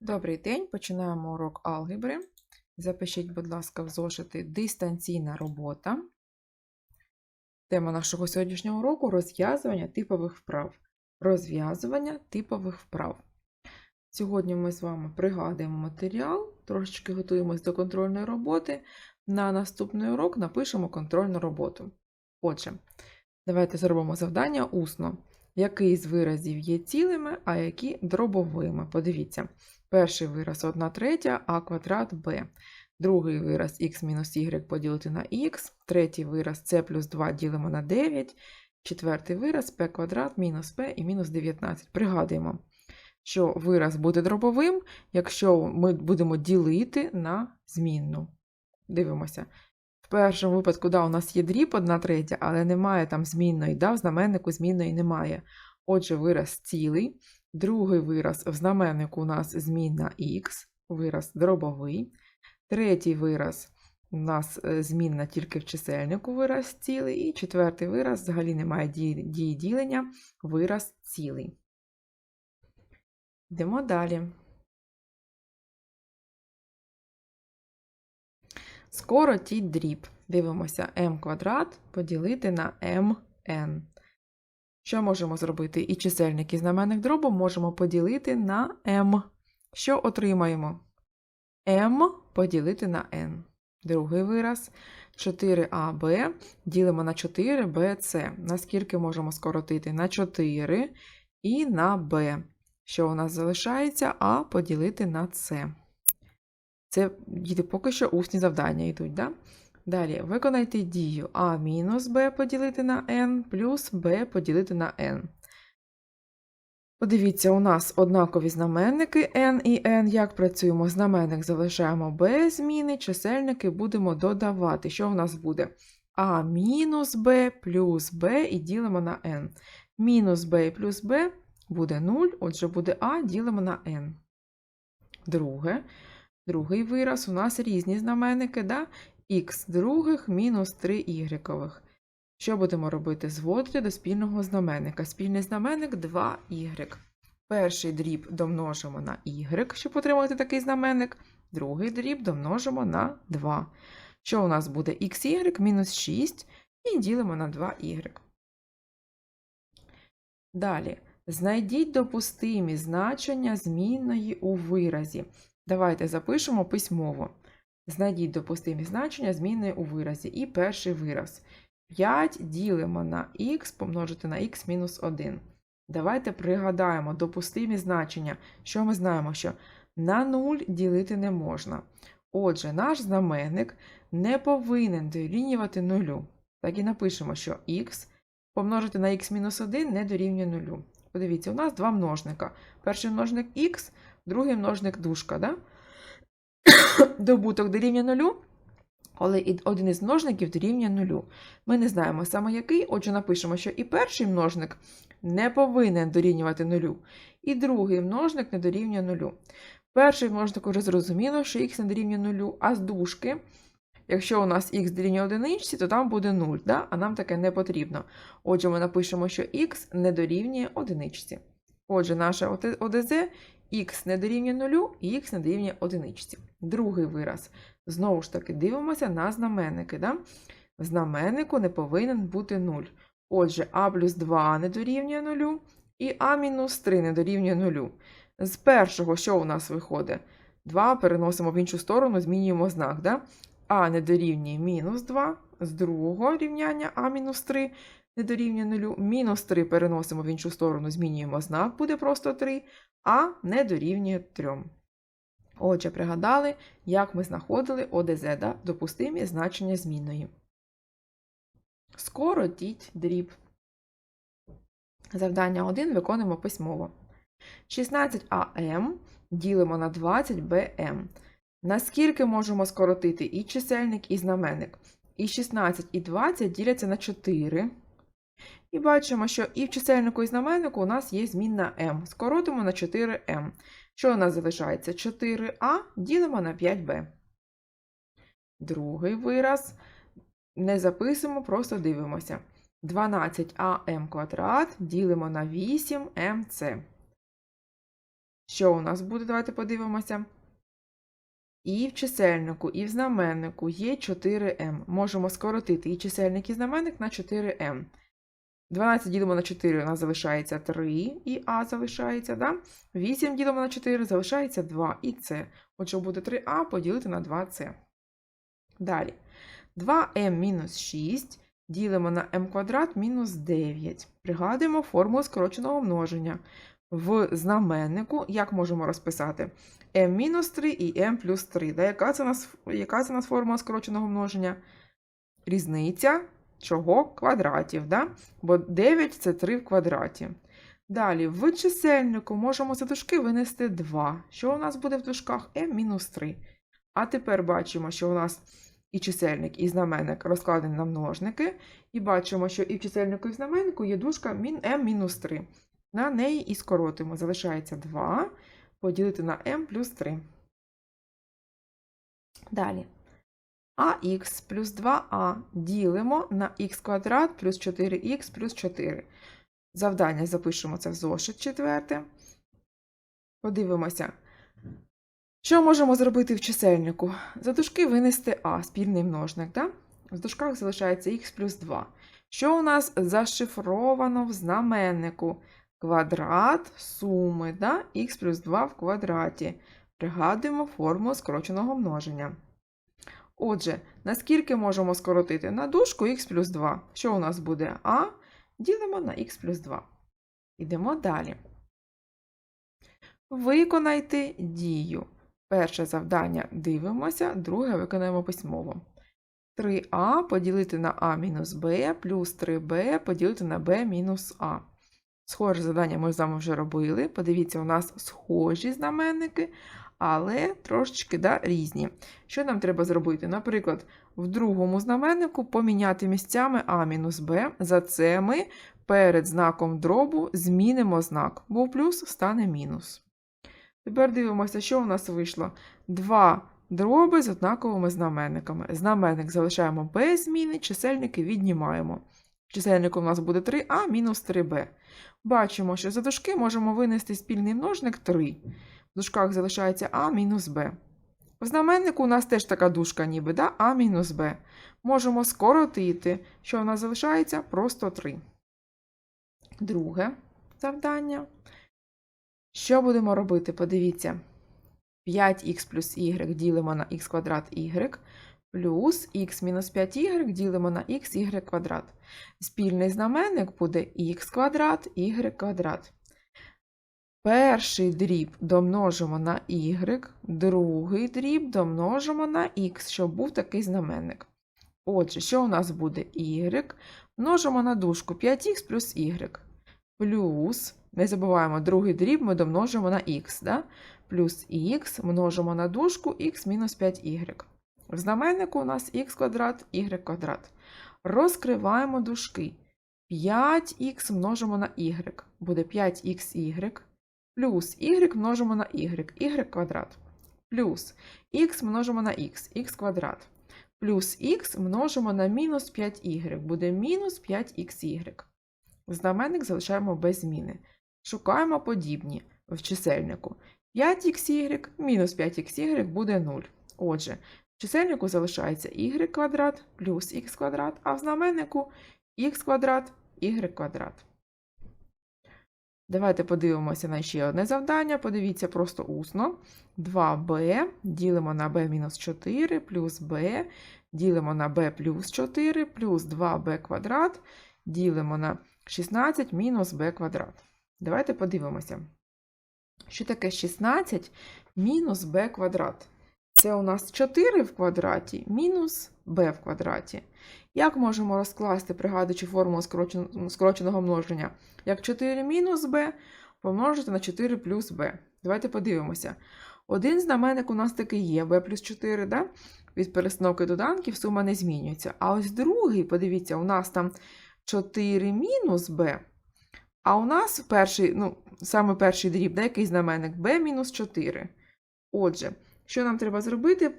Добрий день, починаємо урок алгебри. Запишіть, будь ласка, в зошити дистанційна робота. Тема нашого сьогоднішнього уроку розв'язування типових вправ. Розв'язування типових вправ. Сьогодні ми з вами пригадуємо матеріал, трошечки готуємось до контрольної роботи. На наступний урок напишемо контрольну роботу. Отже, давайте зробимо завдання усно. Який з виразів є цілими, а які дробовими? Подивіться. Перший вираз 1 третя, а квадрат b. Другий вираз х мінус y поділити на х. Третій вираз c плюс 2 ділимо на 9. Четвертий вираз p квадрат мінус p і мінус 19. Пригадуємо, що вираз буде дробовим, якщо ми будемо ділити на змінну. Дивимося. В першому випадку, да, у нас є дріб 1 третя, але немає там змінної, да, в знаменнику змінної немає. Отже, вираз цілий. Другий вираз в знаменнику у нас змінна х, вираз дробовий. Третій вираз у нас е, змінна тільки в чисельнику вираз цілий. І четвертий вираз взагалі немає дії ділення, вираз цілий. Йдемо далі. Скоротіть дріб. Дивимося m квадрат поділити на mn. Що можемо зробити? І чисельник і дробу можемо поділити на m. Що отримаємо? m поділити на n. Другий вираз 4ab ділимо на 4bc. Наскільки можемо скоротити? На 4 і на b. Що у нас залишається? А поділити на c. Це діти поки що усні завдання йдуть. Да? Далі виконайте дію а мінус b поділити на n плюс b поділити на n. Подивіться, у нас однакові знаменники n і n. Як працюємо? Знаменник залишаємо без зміни, чисельники будемо додавати. Що в нас буде? а мінус b плюс b і ділимо на n. Мінус b плюс b буде 0, отже буде а ділимо на n. Друге. Другий вираз у нас різні знаменники, да? х других мінус 3 y. Що будемо робити? Зводити до спільного знаменника. Спільний знаменник 2y. Перший дріб домножимо на y, щоб отримати такий знаменник. Другий дріб домножимо на 2. Що у нас буде xy мінус 6 і ділимо на 2y. Далі. Знайдіть допустимі значення змінної у виразі. Давайте запишемо письмово. Знайдіть допустимі значення змінної у виразі. І перший вираз. 5 ділимо на х помножити на х мінус 1. Давайте пригадаємо допустимі значення. Що ми знаємо? Що на 0 ділити не можна. Отже, наш знаменник не повинен дорівнювати 0. Так і напишемо, що х помножити на х мінус 1 не дорівнює 0. Подивіться, у нас два множника. Перший множник х, другий множник дужка. Да? Добуток дорівнює нулю, але один із множників дорівнює нулю. Ми не знаємо саме який, отже, напишемо, що і перший множник не повинен дорівнювати нулю, і другий множник не дорівнює нулю. Перший множник вже зрозуміло, що х не дорівнює нулю, а з дужки, якщо у нас х дорівнює одиничці, то там буде 0, да? а нам таке не потрібно. Отже, ми напишемо, що х не дорівнює одиничці. Отже, наше ОДЗ х не дорівнює 0 і х не дорівнює одиничці. Другий вираз. Знову ж таки, дивимося на знаменники. Да? В знаменнику не повинен бути 0. Отже, а плюс 2 не дорівнює 0, і а мінус 3 не дорівнює 0. З першого, що у нас виходить? 2 переносимо в іншу сторону, змінюємо знак. Да? А не дорівнює мінус 2, з другого рівняння а мінус 3 не дорівнює 0. Мінус 3 переносимо в іншу сторону, змінюємо знак, буде просто 3, а не дорівнює 3. Отже, пригадали, як ми знаходили ОДЗ, да? допустимі значення змінної. Скоротіть дріб. Завдання 1 виконуємо письмово. 16АМ ділимо на 20БМ. Наскільки можемо скоротити і чисельник, і знаменник? І 16 і 20 діляться на 4. І бачимо, що і в чисельнику, і знаменнику у нас є змінна m. Скоротимо на 4m. Що у нас залишається? 4а ділимо на 5b. Другий вираз. Не записуємо, просто дивимося. 12am квадрат ділимо на 8mc. Що у нас буде? Давайте подивимося. І в чисельнику, і в знаменнику є 4m. Можемо скоротити і чисельник, і знаменник на 4m. 12 ділимо на 4 у нас залишається 3, і А залишається, да? 8 ділимо на 4 залишається 2 і С. Отже, буде 3А поділити на 2С. Далі. 2m мінус 6 ділимо на m квадрат мінус 9. Пригадуємо формулу скороченого множення. В знаменнику, як можемо розписати? m мінус 3 і m плюс 3. Да? Яка, це нас, яка це у нас формула скороченого множення? Різниця чого? Квадратів. Да? Бо 9 це 3 в квадраті. Далі, в чисельнику можемо за дужки винести 2. Що у нас буде в дужках? m мінус 3. А тепер бачимо, що у нас і чисельник, і знаменник розкладені на множники. І бачимо, що і в чисельнику, і в знаменнику є дужка m мінус 3. На неї і скоротимо. Залишається 2 поділити на m плюс 3. Далі. Ax плюс 2a ділимо на х квадрат плюс 4х плюс 4. Завдання запишемо це в зошит четверте. Подивимося. Що можемо зробити в чисельнику? За дужки винести а, спільний множник. Да? В дужках залишається х плюс 2. Що у нас зашифровано в знаменнику? Квадрат суми да? х плюс 2 в квадраті. Пригадуємо формулу скороченого множення. Отже, наскільки можемо скоротити? На дужку х плюс 2. Що у нас буде а? Ділимо на х плюс 2. Йдемо далі. Виконайте дію. Перше завдання дивимося, друге виконаємо письмово. 3а поділити на а мінус b плюс 3b поділити на b мінус а. Схоже завдання ми з вами вже робили. Подивіться, у нас схожі знаменники, але трошечки да, різні. Що нам треба зробити? Наприклад, в другому знаменнику поміняти місцями а мінус b. За це ми перед знаком дробу змінимо знак, бо плюс стане мінус. Тепер дивимося, що у нас вийшло. Два дроби з однаковими знаменниками. Знаменник залишаємо без зміни, чисельники віднімаємо. Чисельник у нас буде 3а мінус 3b. Бачимо, що за дужки можемо винести спільний множник 3. В дужках залишається а мінус b. В знаменнику у нас теж така дужка, ніби да? а мінус b. Можемо скоротити, що у нас залишається просто 3. Друге завдання. Що будемо робити? Подивіться. 5х плюс y ділимо на х квадрат y, плюс х мінус 5y ділимо на х квадрат. Спільний знаменник буде х квадрат, y квадрат. Перший дріб домножимо на y, другий дріб домножимо на х, щоб був такий знаменник. Отже, що у нас буде y? Множимо на дужку 5х плюс y. Плюс, не забуваємо, другий дріб ми домножимо на х. Да? Плюс х множимо на дужку х мінус 5y. В знаменнику у нас х квадрат, y квадрат. Розкриваємо дужки. 5х множимо на y. Буде 5xy. Плюс y множимо на y, y квадрат. Плюс х множимо на х, х квадрат. Плюс х множимо на мінус 5y. Буде мінус 5xy. Знаменник залишаємо без зміни. Шукаємо подібні в чисельнику. 5xy мінус 5xy буде 0. Отже, в чисельнику залишається y квадрат плюс х квадрат, а в знаменнику х квадрат, y квадрат. Давайте подивимося на ще одне завдання. Подивіться просто усно. 2b ділимо на b мінус 4 плюс b ділимо на b плюс 4 плюс 2b квадрат ділимо на 16 мінус b квадрат. Давайте подивимося. Що таке 16 мінус b квадрат? Це у нас 4 в квадраті мінус b в квадраті. Як можемо розкласти, пригадуючи формулу скороченого множення? Як 4 мінус b помножити на 4 плюс b. Давайте подивимося. Один знаменник у нас такий є, b плюс 4, да? від перестановки доданків сума не змінюється. А ось другий, подивіться, у нас там 4 мінус b. А у нас перший, ну, саме перший дріб, да, який знаменник b мінус 4. Отже, що нам треба зробити?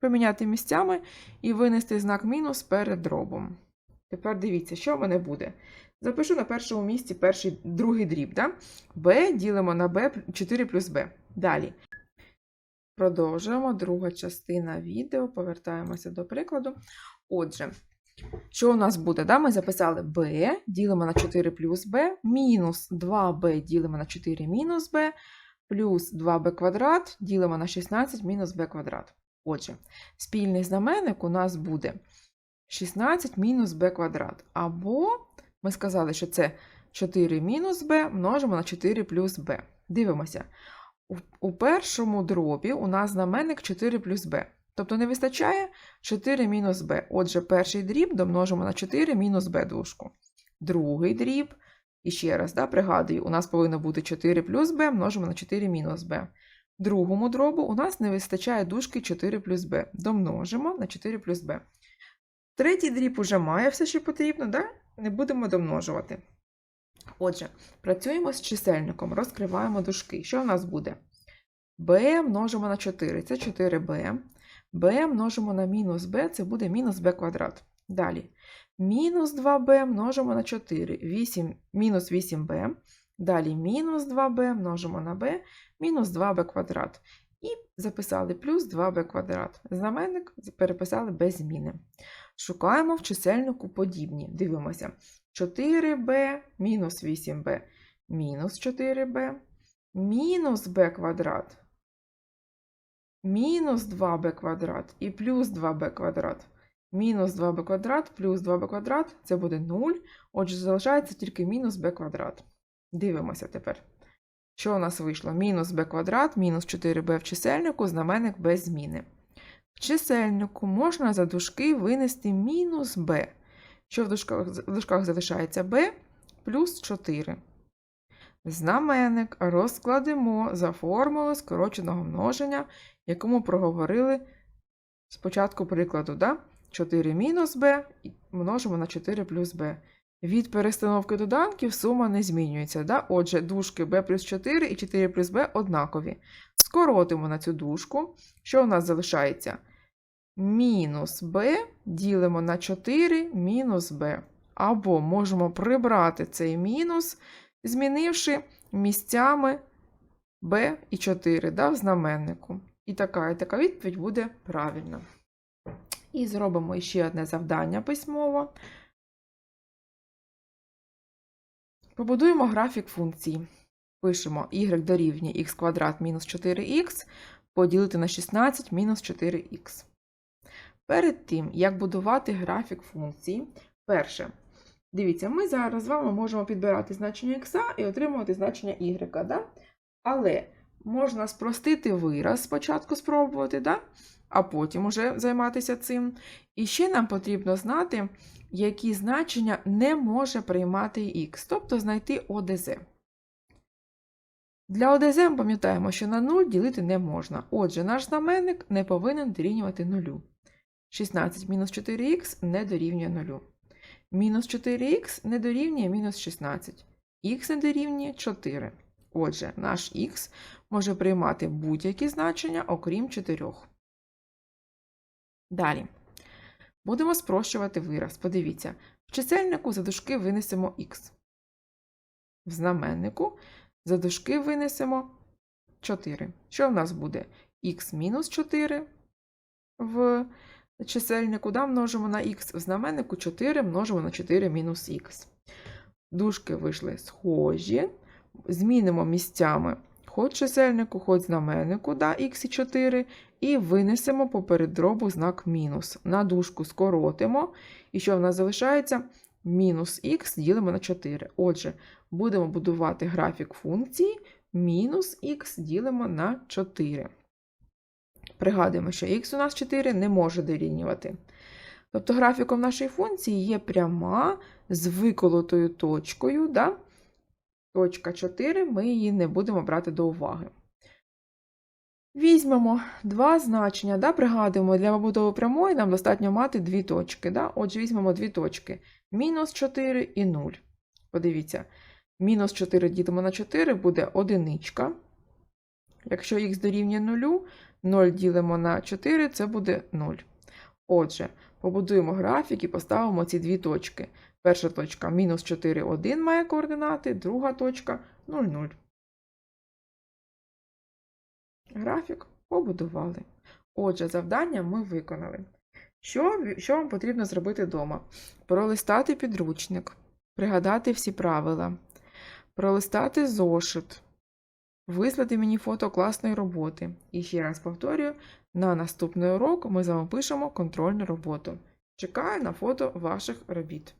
Поміняти місцями і винести знак мінус перед дробом. Тепер дивіться, що в мене буде. Запишу на першому місці перший, другий дріб. Да? b ділимо на b 4 плюс b. Далі. Продовжуємо. Друга частина відео. Повертаємося до прикладу. Отже, що у нас буде? Да? Ми записали b ділимо на 4 плюс b, мінус 2b ділимо на 4 мінус b, плюс 2b квадрат ділимо на 16 мінус b квадрат. Отже, спільний знаменник у нас буде 16 мінус b квадрат. Або ми сказали, що це 4 мінус b множимо на 4 плюс b. Дивимося. У, першому дробі у нас знаменник 4 плюс b. Тобто не вистачає 4 мінус b. Отже, перший дріб домножимо на 4 мінус b дужку. Другий дріб, і ще раз, да, пригадую, у нас повинно бути 4 плюс b множимо на 4 мінус b. Другому дробу у нас не вистачає дужки 4 плюс b. Домножимо на 4 плюс b. Третій дріб уже має все, що потрібно, да? не будемо домножувати. Отже, працюємо з чисельником, розкриваємо дужки. Що в нас буде? b множимо на 4, це 4b. b множимо на мінус b, це буде мінус b квадрат. Далі. Мінус 2b множимо на 4, 8, мінус 8b. Далі мінус 2b множимо на b, мінус 2b квадрат. І записали плюс 2b квадрат. Знаменник переписали без зміни. Шукаємо в чисельнику подібні. Дивимося. 4b мінус 8b мінус 4b, мінус b квадрат, мінус 2b квадрат і плюс 2b квадрат. Мінус 2b квадрат плюс 2b квадрат це буде 0. Отже, залишається тільки мінус b квадрат. Дивимося тепер. Що у нас вийшло? Мінус b квадрат, мінус 4b в чисельнику, знаменник без зміни. В чисельнику можна за дужки винести мінус b, що в дужках, в дужках залишається b плюс 4. Знаменник розкладемо за формулою скороченого множення, яку ми проговорили спочатку прикладу. Да? 4 мінус b множимо на 4 плюс b. Від перестановки доданків сума не змінюється. Да? Отже, дужки b плюс 4 і 4 плюс b однакові. Скоротимо на цю дужку. Що у нас залишається? Мінус b ділимо на 4 мінус b. Або можемо прибрати цей мінус, змінивши місцями b і 4 да, в знаменнику. І така і така відповідь буде правильна. І зробимо ще одне завдання письмово. Побудуємо графік функції. Пишемо y дорівнює x квадрат мінус 4х поділити на 16 мінус 4х. Перед тим, як будувати графік функції, перше, дивіться, ми зараз з вами можемо підбирати значення х і отримувати значення y. Да? Але можна спростити вираз, спочатку спробувати, да? а потім уже займатися цим. І ще нам потрібно знати, які значення не може приймати х, тобто знайти ОДЗ. Для ОДЗ ми пам'ятаємо, що на 0 ділити не можна. Отже, наш знаменник не повинен дорівнювати 0. 16 мінус 4х не дорівнює 0. Мінус 4х не дорівнює мінус 16. Х не дорівнює 4. Отже, наш х може приймати будь-які значення, окрім 4. Далі. Будемо спрощувати вираз. Подивіться, в чисельнику за дужки винесемо х. В знаменнику за дужки винесемо 4. Що в нас буде? х мінус 4 в чисельнику да, множимо на х, в знаменнику 4 множимо на 4 мінус х. Дужки вийшли схожі. Змінимо місцями хоч чисельнику, хоч знаменнику да, х і 4, і винесемо поперед дробу знак мінус. На дужку скоротимо. І що в нас залишається? Мінус х ділимо на 4. Отже, будемо будувати графік функції мінус х ділимо на 4. Пригадуємо, що х у нас 4 не може дорівнювати. Тобто графіком нашої функції є пряма з виколотою точкою. Да? Точка 4, ми її не будемо брати до уваги. Візьмемо два значення, да, пригадуємо, для побудови прямої нам достатньо мати дві точки. Да? Отже, візьмемо дві точки. Мінус 4 і 0. Подивіться, мінус 4 ділимо на 4 буде одиничка. Якщо х дорівнює 0, 0 ділимо на 4, це буде 0. Отже, побудуємо графік і поставимо ці дві точки. Перша точка мінус 4, 1 має координати, друга точка 0, 0. Графік побудували. Отже, завдання ми виконали. Що, що вам потрібно зробити вдома? Пролистати підручник, пригадати всі правила, пролистати зошит, вислати мені фото класної роботи. І ще раз повторюю, на наступний урок ми з вами пишемо контрольну роботу. Чекаю на фото ваших робіт.